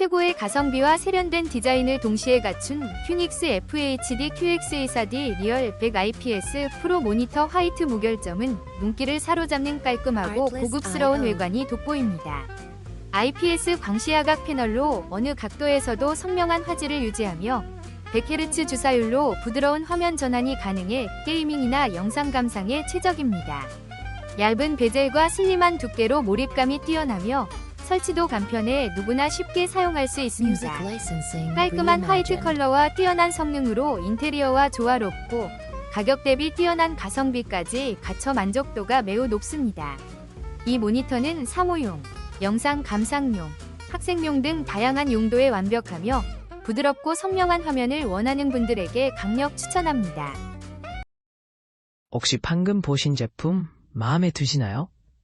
최고의 가성비와 세련된 디자인을 동시에 갖춘 휴닉스 FHD QX24D 리얼 100 IPS 프로 모니터 화이트 무결점은 눈길을 사로잡는 깔끔하고 고급스러운. 외관이 돋보입니다. IPS 광시야각 패널로 어느 각도에서도 선명한 화질을 유지하며 100Hz 주사율로 부드러운 화면 전환이 가능해 게이밍이나 영상 감상에 최적입니다. 얇은 베젤과 슬림한 두께로 몰입감이 뛰어나며 설치도 간편해 누구나 쉽게 사용할 수 있습니다. 깔끔한 화이트. 컬러와 뛰어난 성능으로 인테리어와 조화롭고 가격 대비 뛰어난 가성비까지 갖춰 만족도가 매우 높습니다. 이 모니터는 사무용, 영상 감상용, 학생용 등 다양한 용도에 완벽하며 부드럽고 선명한 화면을 원하는 분들에게 강력 추천합니다. 혹시 방금 보신 제품 마음에 드시나요?